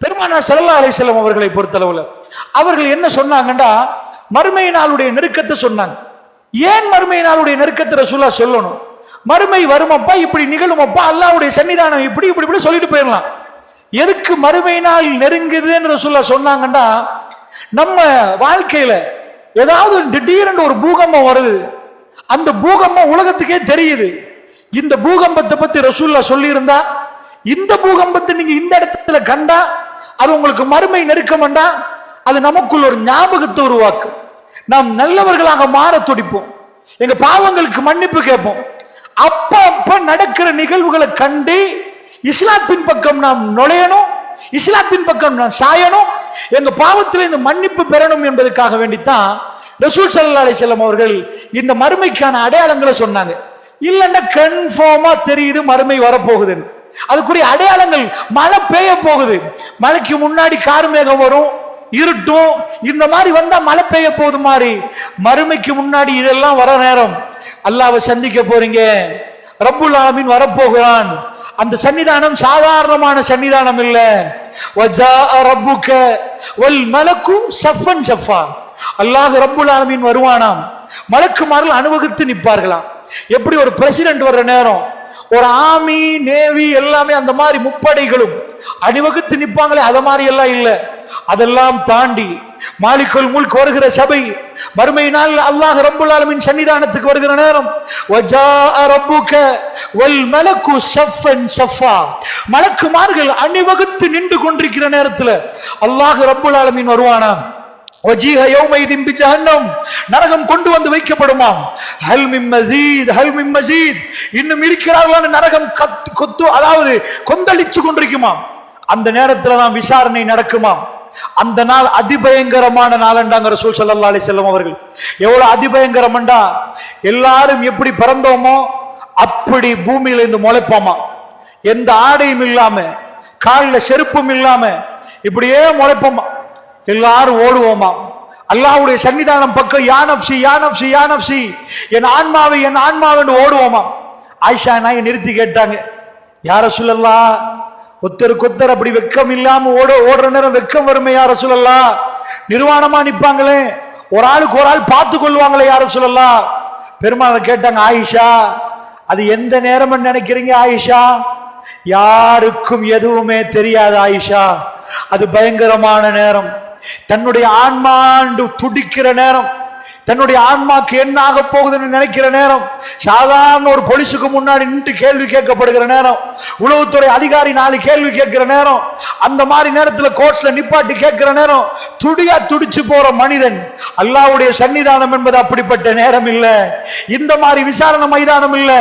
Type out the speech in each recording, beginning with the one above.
பெருமானா சல்லா அலிசல்லம் அவர்களை பொறுத்தளவுல அவர்கள் என்ன சொன்னாங்கன்னா மறுமை நாளுடைய நெருக்கத்தை சொன்னாங்க. ஏன் மறுமை நாளுடைய நெருக்கத்தை ரசூலா சொல்லணும்? மறுமை வருமப்பா இப்படி நிகழுமப்பா அல்லாவுடைய சன்னிதானம் இப்படி இப்படி இப்படி சொல்லிட்டு போயிடலாம் எதுக்கு மறுமை நாள் நெருங்குதுன்னு ரசூலா சொன்னாங்கன்னா நம்ம வாழ்க்கையில ஏதாவது திடீரென்று ஒரு பூகம்பம் வருது அந்த பூகம்பம் உலகத்துக்கே தெரியுது. இந்த பூகம்பத்தை பத்தி ரசூல்லா சொல்லியிருந்தா இந்த பூகம்பத்தை நீங்க இந்த இடத்துல கண்டா அது உங்களுக்கு மறுமை நெருக்கமண்டா அது நமக்குள் ஒரு ஞாபகத்தை உருவாக்கும். நாம் நல்லவர்களாக மாற துடிப்போம். எங்க பாவங்களுக்கு மன்னிப்பு கேட்போம். அப்ப அப்ப நடக்கிற நிகழ்வுகளை கண்டு இஸ்லாத்தின் பக்கம் நாம் நுழையணும் இஸ்லாத்தின் பக்கம் நாம் சாயணும். எங்க பாவத்தில் இந்த மன்னிப்பு பெறணும் என்பதற்காக வேண்டித்தான் ரசூல் சல்லா அலிசல்லம் அவர்கள் இந்த மறுமைக்கான அடையாளங்களை சொன்னாங்க. இல்லைன்னா கன்ஃபார்மா தெரியுது மறுமை வரப்போகுதுன்னு. அதுக்குரிய அடையாளங்கள் மழை பெய்ய போகுது. மழைக்கு முன்னாடி கார்மேகம் வரும் இருட்டும் இந்த மாதிரி வந்தா மழை பெய்ய போகுது மாதிரி. மறுமைக்கு முன்னாடி இதெல்லாம் வர நேரம். அல்லாவை சந்திக்க போறீங்க. ரப்புல் ஆலமீன் வரப்போகிறான். அந்த சன்னிதானம் சாதாரணமான சன்னிதானம் இல்ல. வஜா ரப்புக வல் மலக்கும் சஃபன் சஃபான் அல்லாஹ் ரப்புல் ஆலமின் வருவானாம். மலக்குமார்கள் அனுபவித்து நிற்பார்களாம். எப்படி ஒரு பிரசிடென்ட் வர்ற நேரம் ஒரு ஆமி நேவி எல்லாமே அந்த மாதிரி முப்படைகளும் அணிவகுத்து நிற்பாங்களே அத மாதிரி எல்லாம் இல்ல. அதெல்லாம் தாண்டி மாலிக்குள் முல்க் வருகிற சபை மறுமை நாள் அல்லாஹ் ரப்புல் ஆலமீன் சன்னிதானத்துக்கு வருகிற நேரம் வஜாஅ ரப்புக வல் மலக்கு ஸஃபன் சஃபா. மலக்குமார்கள் அணிவகுத்து நின்று கொண்டிருக்கிற நேரத்துல அல்லாஹ் ரப்புல் ஆலமீன் வருவானாம். நரகம் கொண்டு வந்து வைக்கப்படுமாம் இன்னும் இருக்கிறார்களான நரகம் கொத்து அதாவது கொந்தளிச்சு கொண்டிருக்குமாம் அந்த நேரத்துல தான் விசாரணை நடக்குமாம் அந்த நாள் அதிபயங்கரமான நாளண்டாங்க ரசூல் ஸல்லல்லாஹு அலைஹி அவர்கள். எவ்வளவு அதிபயங்கரம்டா? எல்லாரும் எப்படி பிறந்தோமோ அப்படி பூமியில இருந்து முளைப்போமா? எந்த ஆடையும் இல்லாம காலில் செருப்பும் இல்லாம இப்படியே முளைப்போமா? எல்லாரும் ஓடுவோமா? அல்லாஹ்வுடைய சன்னிதானம் பக்கம் யானப்சி யானப்சி யானப்சி என் ஆன்மாவை என் ஆன்மாவென்று ஓடுவோமா? ஆயிஷா நாயை நிறுத்தி கேட்டாங்க. யார சொல்லலாம் ஒத்தருக்கு ஒத்தர் அப்படி வெக்கம் இல்லாம ஓட ஓடுற நேரம் வெக்கம் வருமே யார சொல்லலாம் நிர்வாணமா நிப்பாங்களே? ஒரு ஆளுக்கு ஒரு ஆள் பார்த்து கொள்வாங்களே யார சொல்லலாம் பெருமாள் கேட்டாங்க ஆயிஷா அது எந்த நேரம் நினைக்கிறீங்க ஆயிஷா? யாருக்கும் எதுவுமே தெரியாது ஆயிஷா. அது பயங்கரமான நேரம். தன்னுடைய ஆன்மாண்டு துடிக்கிற நேரம் தன்னுடைய ஆன்மாக்கு என்ன ஆக போகுதுன்னு நினைக்கிற நேரம் சாதாரண ஒரு போலீஸுக்கு முன்னாடி நின்று கேள்வி கேட்கப்படுகிற நேரம் உளவுத்துறை அதிகாரி நாலு கேள்வி கேட்கிற நேரம் அந்த மாதிரி நேரத்துல கோர்ட்ல நிப்பாட்டி கேட்கிற நேரம் துடியா துடிச்சு போற மனிதன் அல்லாவுடைய சன்னிதானம் என்பது அப்படிப்பட்ட நேரம் இல்ல. இந்த மாதிரி விசாரணை மைதானம் இல்ல.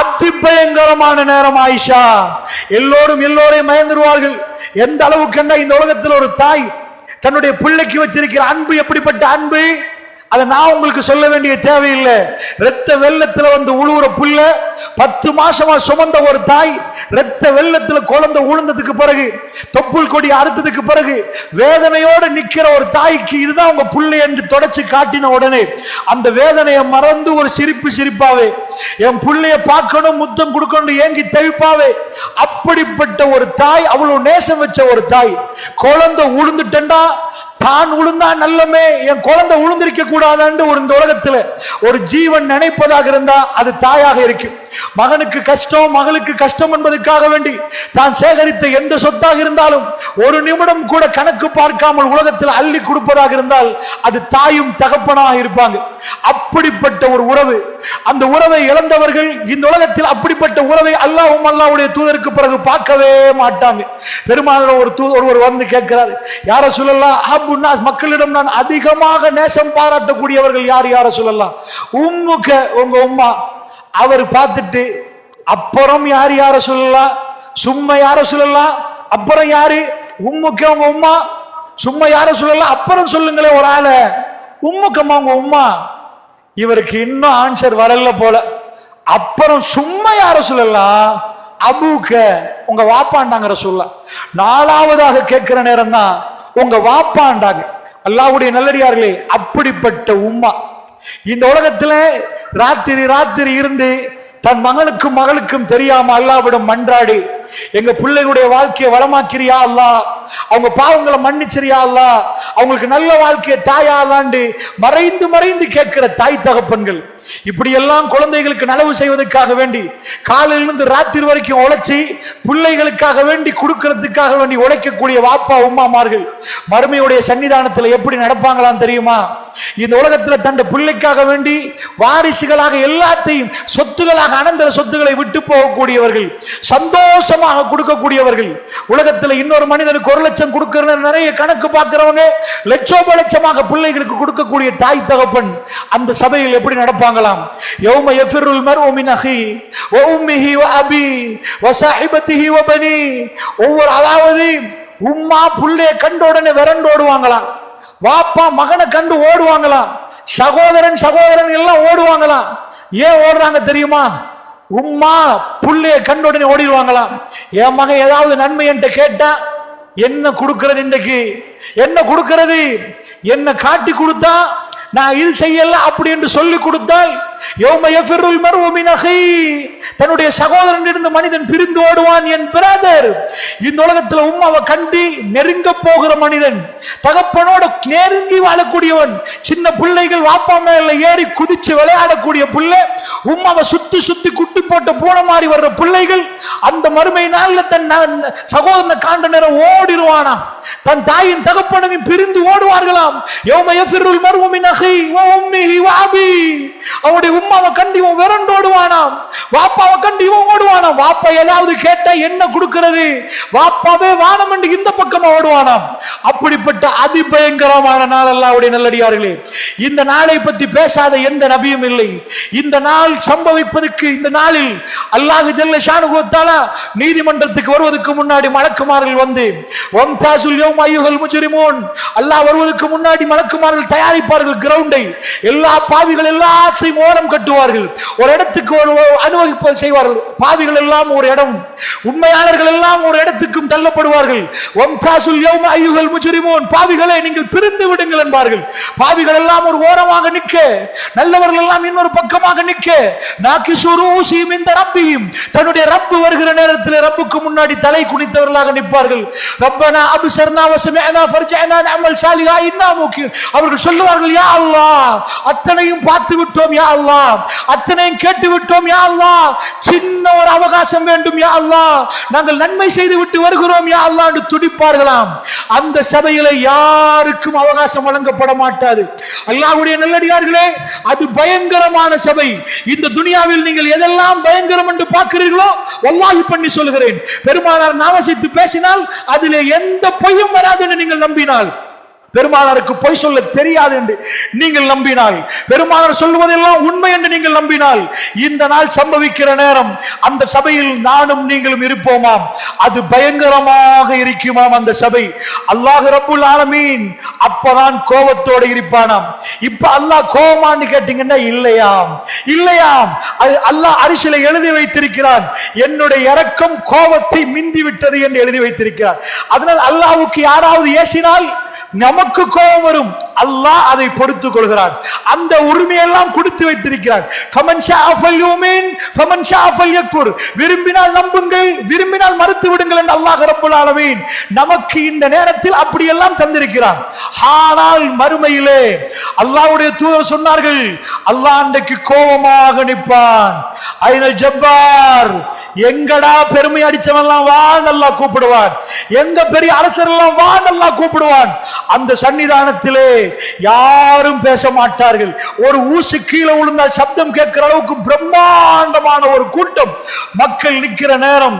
அதிபயங்கரமான நேரம் ஆயிஷா. எல்லோரும் எல்லோரையும் மயந்துருவார்கள். எந்த அளவுக்கு இந்த உலகத்தில் ஒரு தாய் தன்னுடைய பிள்ளைக்கு வச்சிருக்கிற அன்பு எப்படிப்பட்ட அன்பு? அதை நான் உங்களுக்கு சொல்ல வேண்டிய தேவையில்லை. ரத்த வெள்ளத்துல வந்து உழுவுற புள்ள பத்து மாசமா சுமந்த ஒரு தாய் ரத்த வெள்ளத்துல குழந்தை உழுந்ததுக்கு பிறகு தொப்புள் கொடி அறுத்ததுக்கு பிறகு வேதனையோடு நிக்கிற ஒரு தாய்க்கு இதுதான் உங்க புள்ளை என்று தொடச்சு காட்டின உடனே அந்த வேதனையை மறந்து ஒரு சிரிப்பு சிரிப்பாவே என் பிள்ளைய பார்க்கணும் முத்தம் கொடுக்கணும் ஏங்கி தவிப்பாவே அப்படிப்பட்ட ஒரு தாய் அவ்வளவு நேசம் வச்ச ஒரு தாய் குழந்தை உளுந்துட்டா தான் உளுந்தா நல்லமே என் குழந்தை உளுந்திருக்க கூடாதான்னு ஒரு இந்த உலகத்துல ஒரு ஜீவன் நினைப்பதாக இருந்தா அது தாயாக இருக்கும். மகனுக்கு கஷ்டம் மகளுக்கு கஷ்டம் என்பதற்காக வேண்டி தான் சேகரித்த எந்த சொத்தாக இருந்தாலும் ஒரு நிமிடம் கூட கணக்கு பார்க்காமல் உலகத்தில் அள்ளி கொடுப்பதாக இருந்தால் அது தாயும் தகப்பனாக இருப்பாங்க. அப்படிப்பட்ட ஒரு உறவு. அந்த உறவை இழந்தவர்கள் இந்த உலகத்தில் அப்படிப்பட்ட உறவை அல்லாஹும் அல்லாவுடைய தூதருக்கு பிறகு பார்க்கவே மாட்டாங்க. பெருமாள் ஒரு தூ ஒருவர் வந்து கேட்கிறாரு யார சொல்லலாம் அப்படின்னா மக்களிடம் நான் அதிகமாக நேசம் பாராட்டக்கூடியவர்கள் யார் யார சொல்லலாம் உம்முக்க உங்க உம்மா. அவர் பார்த்துட்டு அப்புறம் யார் யார சொல்லலாம் சும்மா யார சொல்லலாம் அப்புறம் யாரு? உம்முக்க உங்க உம்மா. சும்மா யார சொல்லலாம் அப்புறம் சொல்லுங்களேன் ஒரு ஆளை. உம்முக்கம்மா உங்க உம்மா. இவருக்கு இன்னும் ஆன்சர் வரல போல. அப்புறம் சும்மா யார சொல்லலாம் அபூக்க உங்க வாப்பாண்டாங்கிற சொல்ல. நாலாவதாக கேட்கிற நேரம் தான் உங்க வாப்பாண்டாங்க. அல்லாவுடைய நல்லடியார்களே அப்படிப்பட்ட உம்மா. இந்த உலகத்துல ராத்திரி ராத்திரி இருந்து தன் மகனுக்கும் மகளுக்கும் தெரியாம அல்லாவிடம் மன்றாடி எங்க பிள்ளைகளுடைய வாழ்க்கையை வளமாக்கிறியா அல்லா. அவங்க பாவங்களை மன்னிச்சிரியா அல்லா. அவங்களுக்கு நல்ல வாழ்க்கையை தாயா அல்லாண்டு மறைந்து மறைந்து கேட்கிற தாய் தகப்பன்கள். இப்படி எல்லாம் குழந்தைகளுக்கு நனவு செய்வதற்காக வேண்டி காலையிலிருந்து ராத்திரி வரைக்கும் உழைச்சி பிள்ளைகளுக்காக வேண்டி கொடுக்கறதுக்காக வேண்டி உழைக்கக்கூடிய வாப்பா உமாமார்கள் மறுமையுடைய சன்னிதானத்தில் எப்படி நடப்பாங்களாம் தெரியுமா? இந்த உலகத்துல தன் பிள்ளைக்காக வேண்டி வாரிசுகளாக எல்லாத்தையும் சொத்துகளாக அனந்தர சொத்துக்களை விட்டு போகக்கூடியவர்கள் சந்தோஷம் சந்தோஷமாக கொடுக்கக்கூடியவர்கள். உலகத்துல இன்னொரு மனிதனுக்கு ஒரு லட்சம் கொடுக்கிற நிறைய கணக்கு பார்க்கிறவங்க லட்சோப லட்சமாக பிள்ளைகளுக்கு கொடுக்கக்கூடிய தாய் தகப்பன் அந்த சபையில் எப்படி நடப்பாங்களாம்? யௌம எஃபிருல் மர்வமின் அஹி வ உம்மிஹி வ அபி வ சாஹிபத்திஹி வ பனி. ஒவ்வொரு அதாவது உம்மா புள்ளைய கண்ட உடனே விரண்டு ஓடுவாங்களாம். வாப்பா மகனை கண்டு ஓடுவாங்களாம். சகோதரன் சகோதரன் எல்லாம் ஓடுவாங்களாம். ஏன் ஓடுறாங்க தெரியுமா? உம்மா புள்ளைய கண்டுடனே ஓடிடுவாங்களாம் என் மகன் ஏதாவது நன்மை என்கிட்ட கேட்டா என்ன கொடுக்கறது இன்றைக்கு? என்ன கொடுக்கறது? என்ன காட்டி கொடுத்தா? நான் இது செய்யல அப்படி என்று சொல்லி கொடுத்தால் தன்னுடைய சகோதரன் இருந்து மனிதன் பிரிந்து ஓடுவான் என் பிரதர். இந்த உலகத்துல உம்மாவை கண்டி நெருங்க போகிற மனிதன் தகப்பனோட நெருங்கி வாழக்கூடியவன் சின்ன பிள்ளைகள் வாப்பா மேல ஏறி குதிச்சு விளையாடக்கூடிய பிள்ளை உம்மாவை சுத்தி சுத்தி குட்டி போட்டு பூனை மாதிரி வர்ற பிள்ளைகள் அந்த மறுமை நாள்ல தன் சகோதரனை காண்ட நேரம் ஓடிடுவானா? தன் தாயின் தகப்பனையும் பிரிந்து ஓடுவார்களாம். யௌம யஃபிருல் மர்உ மின் அஹி வ அவனுடைய வ அபி உம்மாவை கண்டு இவன் விரண்டு ஓடுவானாம். வாப்பாவை கண்டு இவன் ஓடுவானாம். வாப்பா ஏதாவது கேட்டா என்ன கொடுக்கிறது? வாப்பாவே வானம் என்று இந்த பக்கமா ஓடுவானாம். அப்படிப்பட்ட அதிபயங்கரமான நாள் அல்லாவுடைய நல்லடியார்களே. இந்த நாளை பத்தி பேசாத எந்த நபியும் இல்லை. இந்த நாள் சம்பவிப்பதற்கு இந்த நாளில் அல்லாஹு ஜல்ல ஷானுகத்தாலா நீதிமன்றத்துக்கு வருவதற்கு முன்னாடி மலக்குமார்கள் வந்து வம்தாசுல் யோம் ஐயுகல் முஜ்ரிமூன். அல்லாஹ் வருவதற்கு முன்னாடி மலக்குமார்கள் தயாரிப்பார்கள் கிரவுண்டை. எல்லா பாவிகள் எல்லாத்தையும் ஓர ஓரம் கட்டுவார்கள். ஒரு இடத்துக்கு ஒரு செய்வார்கள். பாவிகள் எல்லாம் ஒரு இடம். உண்மையாளர்கள் எல்லாம் ஒரு இடத்துக்கும் தள்ளப்படுவார்கள். வம்சாசுல் யௌம நீங்கள் பிரிந்து விடுங்கள் என்பார்கள். பாவிகள் எல்லாம் ஒரு ஓரமாக நிற்க. நல்லவர்கள் எல்லாம் இன்னொரு பக்கமாக நிற்க. நாக்கிசுரூசியும் இந்த ரப்பியும். தன்னுடைய ரப்பு வருகிற நேரத்தில் ரப்புக்கு முன்னாடி தலை குனித்தவர்களாக நிற்பார்கள். ரப்பனா அப்சர்னா வசமேனா ஃபர்ஜஅனா நஅமல் சாலிகா இன்னா அவர்கள் சொல்லுவார்கள் யா அல்லா அத்தனையும் பார்த்து விட்டோம் யா அல்லா அத்தனையும் கேட்டு விட்டோம் யா அல்லா. சின்ன ஒரு அவகாசம் வேண்டும் யா அல்லா. நாங்கள் நன்மை செய்து விட்டு வருகிறோம் யா அல்லா என்று துடிப்பார்களாம். அந்த சபையில யாருக்கும் அவகாசம் வழங்கப்பட மாட்டாது. அல்லாஹ்வுடைய நல்லடியார்களே அது பயங்கரமான சபை. இந்த துனியாவில் நீங்கள் எதெல்லாம் பயங்கரம் என்று பார்க்கிறீர்களோ வல்லாஹி பண்ணி சொல்கிறேன் பெருமானார் நாமசித்து பேசினால் அதிலே எந்த பொய்யும் வராது என்று நீங்கள் நம்பினால். பெருமானாருக்கு பொய் சொல்ல தெரியாது என்று நீங்கள் நம்பினால். பெருமானார் சொல்லுவதெல்லாம் உண்மை என்று நீங்கள் நம்பினால். இந்த நாள் சம்பவிக்கிற நேரம் அந்த சபையில் நானும் நீங்களும் இருப்போமாம். அது பயங்கரமாக இருக்குமாம் அந்த சபை. அல்லாஹ் ரபுல் ஆலமீன் அப்பதான் கோபத்தோடு இருப்பானாம். இப்ப அல்லாஹ் கோபமான்னு கேட்டீங்கன்னா இல்லையாம். இல்லையாம். அது அல்லாஹ் அரிசில எழுதி வைத்திருக்கிறான். என்னுடைய இறக்கம் கோபத்தை மிந்தி விட்டது என்று எழுதி வைத்திருக்கிறார் அதனால் அல்லாஹுக்கு யாராவது ஏசினால் நமக்கு கோபம் வரும். அல்லாஹ் அதை பொறுத்துக் கொள்கிறான். அந்த உரிமையெல்லாம் கொடுத்து வைத்திருக்கிறார் ஃபமன் விரும்பினால் நம்புங்கள் விரும்பினால் மறுத்து விடுங்கள் என்று அல்லாஹ் ரப்பல் ஆலமீன் நமக்கு இந்த நேரத்தில் அப்படியெல்லாம் தந்திருக்கிறான். ஆனால் மறுமையிலே அல்லாஹ்வுடைய தூதர் சொன்னார்கள் அல்லாஹ் அன்றைக்கு கோபமாக நிற்பான். ஐனல் ஜப்பார் எங்கடா பெருமை அடிச்சவன்லாம் வா நல்லா கூப்பிடுவான். எங்க பெரிய அரசரெல்லாம் வா நல்லா கூப்பிடுவான். அந்த சன்னிதானத்திலே யாரும் பேச மாட்டார்கள். ஒரு ஊசு கீழே விழுந்தால் சப்தம் கேட்கிற அளவுக்கு பிரம்மாண்டமான ஒரு கூட்டம். மக்கள் நிற்கிற நேரம்.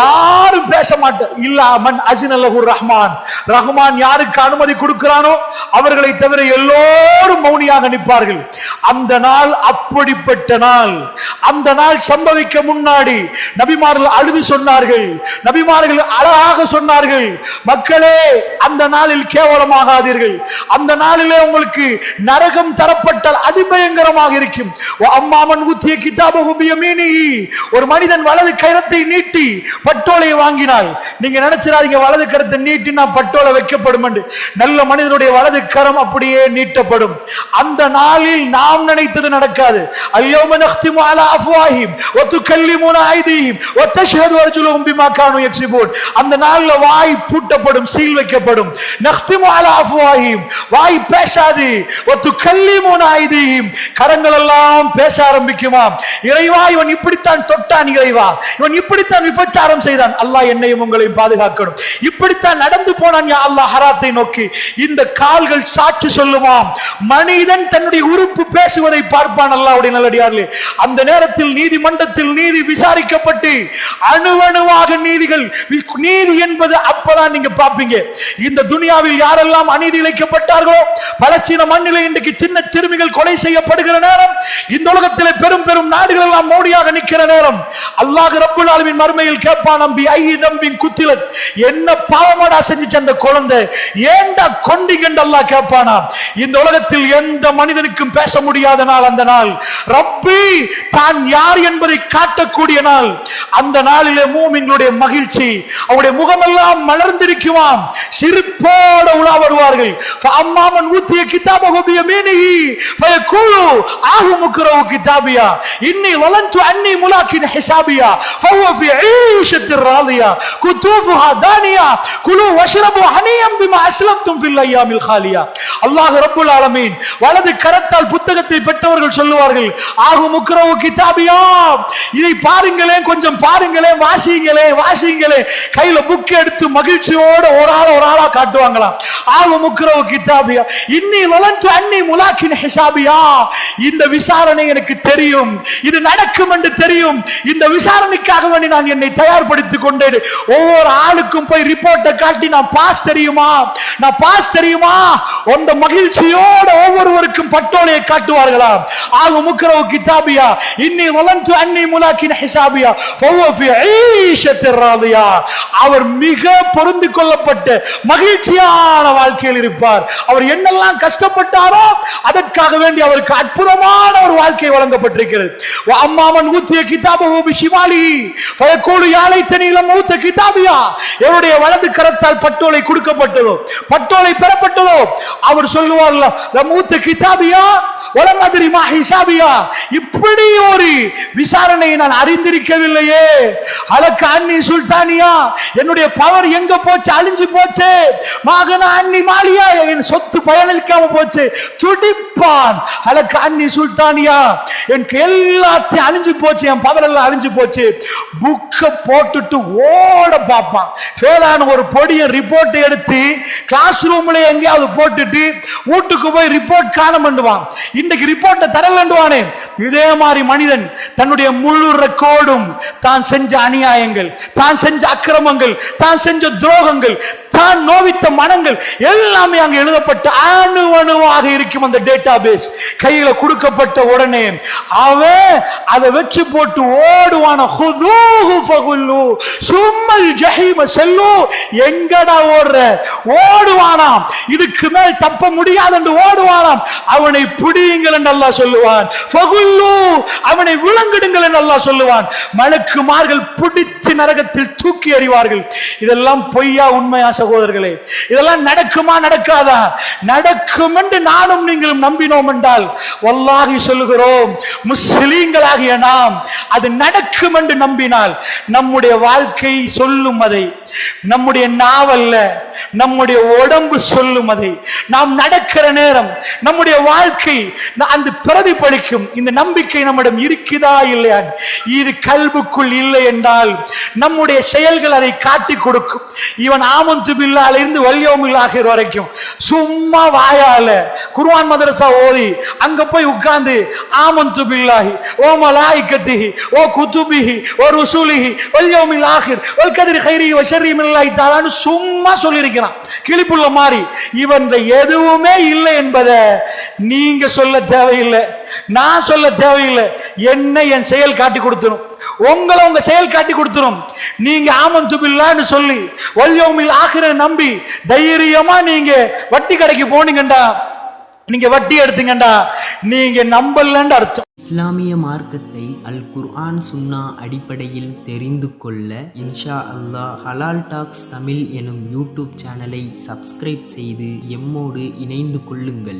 யாரும் பேச மாட்டார் இல்ல மன் அஜினல்லஹு ரஹ்மான். ரஹ்மான் யாருக்கு அனுமதி கொடுக்கிறானோ அவர்களை தவிர எல்லோரும் மௌனியாக நிற்பார்கள். அந்த நாள் அப்படிப்பட்ட நாள். அந்த நாள் சம்பவிக்க முன்னாடி நபிமார்கள் அழுது சொன்னார்கள். நபிமார்கள் அழகாக சொன்னார்கள். மக்களே அந்த நாளில் கேவலமாகாதீர்கள். அந்த நாளிலே உங்களுக்கு நரகம் தரப்பட்டால் அதிபயங்கரமாக இருக்கும். அம்மாமன் ஊத்திய கிதாபகுபிய ஒரு மனிதன் வலது கரத்தை நீட்டி பட்டோலை வாங்கினாள். நீங்க நினைச்சிடாதீங்க வலது கரத்தை நீட்டினா பட்டோலை வைக்கப்படும் என்று. நல்ல மனிதனுடைய வலது கரம் அப்படியே நீட்டப்படும். அந்த நாளில் நாம் நினைத்தது நடக்காது. ஐயோமன் அஃதிமாலா அஃப்வாஹிம். ஒத்து கல்லிமூன ஐதி அய்தீம் பேச ஆரம்பிக்குமாம் இறைவா இவன் இப்படித்தான் தொட்டான் இறைவா. இவன் இப்படித்தான் விபச்சாரம் செய்தான். அல்லாஹ் என்னையும் உங்களையும் பாதுகாக்கணும். இப்படித்தான் நடந்து போனான் அல்லாஹ் ஹராத்தை நோக்கி. இந்த கால்கள் சாட்சி சொல்லுமாம் மனிதன் தன்னுடைய உறுப்பு பேசுவதை பார்ப்பான் அல்லாஹ்வுடைய நல்லடியார்களே. அந்த நேரத்தில் நீதிமன்றத்தில் நீதி விசாரிக்க விசாரிக்கப்பட்டு அணுவணுவாக நீதிகள் நீதி என்பது அப்பதான் நீங்க பார்ப்பீங்க. இந்த துனியாவில் யாரெல்லாம் அநீதி இழைக்கப்பட்டார்களோ பலஸ்தீன மண்ணிலே இன்றைக்கு சின்ன சிறுமிகள் கொலை செய்யப்படுகிற நேரம் இந்த உலகத்திலே நாடுகள் எல்லாம் மோடியாக நிற்கிற நேரம். அல்லாஹ் ரப்புல் ஆலமின் மறுமையில் கேட்பான் நம்பி ஐ நம்பின் குத்திலத் என்ன பாவமாடா செஞ்சுச்சு அந்த குழந்தை? ஏண்டா கொண்டிங்கண்டு அல்லாஹ் கேட்பானா. இந்த உலகத்தில் எந்த மனிதனுக்கும் பேச முடியாத நாள் அந்த நாள். ரப்பி தான் யார் என்பதை காட்டக்கூடிய நாள். அந்த நாளிலே மூமின்களுடைய மகிழ்ச்சி அவருடைய முகமெல்லாம் மலர்ந்திருக்குமாம். சிரிப்போட உலா வருவார்கள். அம்மாமன் ஊத்திய கிதாபகுபிய பியமீனிஹி பயக்குழு ஆகு முக்ரவு கிதாபியா. إني ظننت அன்னி ملاك حسابيا فهو في عيشة راضية كتوفها தானியா كلوا واشربوا ஹனியம் بما أسلمتم في الأيام الخالية அல்லாஹ் رب العالمين வலது கரத்தால் புத்தகத்தை பெற்றவர்கள் சொல்லுவார்கள் ஆகு முக்ரவு கிதாபியா இதை பாருங்களேன் கொஞ்சம் பாருங்களேன் வாசிங்களேன் வாசிங்களேன் கையில புக் எடுத்து மகிழ்ச்சியோட ஒரு ஆள் ஒரு ஆளா காட்டுவாங்களாம் ஆகு முக்ரவு கிதாபியா இன்னி வளர்ந்து அன்னி முலாக்கின் ஹிசாபியா இந்த விசாரணை எனக்கு தெரியும் இது நடக்கும் என்று தெரியும். இந்த விசாரணைக்காக வேண்டி நான் என்னை தயார்படுத்திக் கொண்டேன். ஒவ்வொரு ஆளுக்கும் போய் ரிப்போர்ட்டை காட்டி நான் பாஸ் தெரியுமா? நான் பாஸ் தெரியுமா? உந்த மகிழ்ச்சியோட ஒவ்வொருவருக்கும் பட்டோலையை காட்டுவார்களா? ஆக முக்கரவு கிதாபியா இன்னி வளர்ந்து அன்னி முலாக்கின் ஹிசாபியா ஃபஹுவ அவர் மிக பொருந்து கொள்ளப்பட்ட மகிழ்ச்சியான வாழ்க்கையில் இருப்பார். அவர் என்னெல்லாம் கஷ்டப்பட்டாரோ அதற்காக வேண்டி அவருக்கு அற்புதமான ஒரு வாழ்க்கை வழங்கப்பட்டிருக்கிறது. வ அம்மாமன் ஊத்திய கிதாபு பிஷிமாலி ஃபயகூலு யாலை தனியிலம் ஊத்த கிதாபியா என்னுடைய வலது கரத்தால் பட்டோலை கொடுக்கப்பட்டதோ பட்டோலை பெறப்பட்டதோ. அவர் சொல்லுவார்ல மூத்த கிதாபியா உலக தெரியுமா ஹிசாபியா? இப்படி ஒரு விசாரணையை நான் அறிந்திருக்கவில்லையே. அலக்க அண்ணி சுல்தானியா என்னுடைய பவர் எங்க போச்சு? அழிஞ்சு போச்சு. மகன அண்ணி மாலியா என் சொத்து பயனளிக்காம போச்சு. துடிப்பான் அலக்க அண்ணி சுல்தானியா. எனக்கு எல்லாத்தையும் அழிஞ்சு போச்சு என் பவர் எல்லாம் அழிஞ்சு போச்சு. புக்க போட்டுட்டு ஓட பார்ப்பான். ஃபேலான ஒரு பொடிய ரிப்போர்ட் எடுத்து கிளாஸ் ரூம்ல எங்கேயாவது போட்டுட்டு வீட்டுக்கு போய் ரிப்போர்ட் காண பண்ணுவான் இன்றைக்கு ரிப்போர்ட்டை தர வேண்டுவானே இதே மாதிரி மனிதன் தன்னுடைய முழு ரெக்கோர்டும் தான் செஞ்ச அநியாயங்கள் தான் செஞ்ச அக்கிரமங்கள் தான் செஞ்ச துரோகங்கள் தான் நோவித்த மனங்கள் எல்லாமே அங்கு எழுதப்பட்ட அணு அணுவாக இருக்கும் அந்த டேட்டா பேஸ் கையில கொடுக்கப்பட்ட உடனே அவன் அதை வச்சு போட்டு ஓடுவான. சும்மல் ஜஹிம செல்லு எங்கடா ஓடுற? ஓடுவானாம். இதுக்கு மேல் தப்ப முடியாது என்று ஓடுவானாம். அவனை பிடியுங்கள் என்று அல்லாஹ் சொல்லுவான். அவனை விளங்கிடுங்கள் என்று அல்லாஹ் சொல்லுவான். மலக்குமார்கள் பிடித்து நரகத்தில் தூக்கி அறிவார்கள் இதெல்லாம் பொய்யா உண்மையா சகோதரர்களே? இதெல்லாம் நடக்குமா நடக்காதா? நடக்கும் என்று நானும் நீங்களும் நம்பினோம் என்றால் வல்லாகி சொல்லுகிறோம் முஸ்லீம்களாகிய நாம் அது நடக்கும் என்று நம்பினால் நம்முடைய வாழ்க்கை சொல்லும் அதை நம்முடைய நாவல்ல நம்முடைய உடம்பு சொல்லும் அதை நாம் நடக்கிற நேரம் நம்முடைய வாழ்க்கை அந்த பிரதிபலிக்கும் இந்த நம்பிக்கை நம்மிடம் இருக்குதா இல்லையா? இது கல்புக்குள் இல்லை என்றால் நம்முடைய செயல்கள் அதை காட்டி கொடுக்கும். இவன் ஆமந்து பில்லால இருந்து வல்யோமில் ஆகிற வரைக்கும் சும்மா வாயால குருவான் மதரசா ஓதி அங்க போய் உட்கார்ந்து ஆமந்து பில்லாகி ஓ மலாய்கத்திஹி ஓ குதுபிஹி ஓ ருசூலிஹி வல்யோமில் ஆகிர் வல் கதிர் கைரி சும்மா சொல்லியிருக்கிறான். கிளிப்புள்ள மாதிரி இவன் எதுவுமே இல்லை என்பதை நீங்க சொல்ல தேவையில்லை. நான் சொல்ல தேவையில்லை. என்ன என் செயல் காட்டி கொடுத்துரும். உங்களை உங்க செயல் காட்டி கொடுத்துரும். நீங்க ஆமன் துபில்லான்னு சொல்லி வல்யோமில் ஆகிற நம்பி தைரியமா நீங்க வட்டி கடைக்கு போனீங்கண்டா. நீங்க வட்டி எடுத்துங்கடா நீங்க நம்பலன்னு அர்த்தம். இஸ்லாமிய மார்க்கத்தை அல் குர்ஆன் சுன்னா அடிப்படையில் தெரிந்து கொள்ள இன்ஷா அல்லாஹ் ஹலால் டாக்ஸ் தமிழ் எனும் யூடியூப் சேனலை சப்ஸ்கிரைப் செய்து எம்மோடு இணைந்து கொள்ளுங்கள்.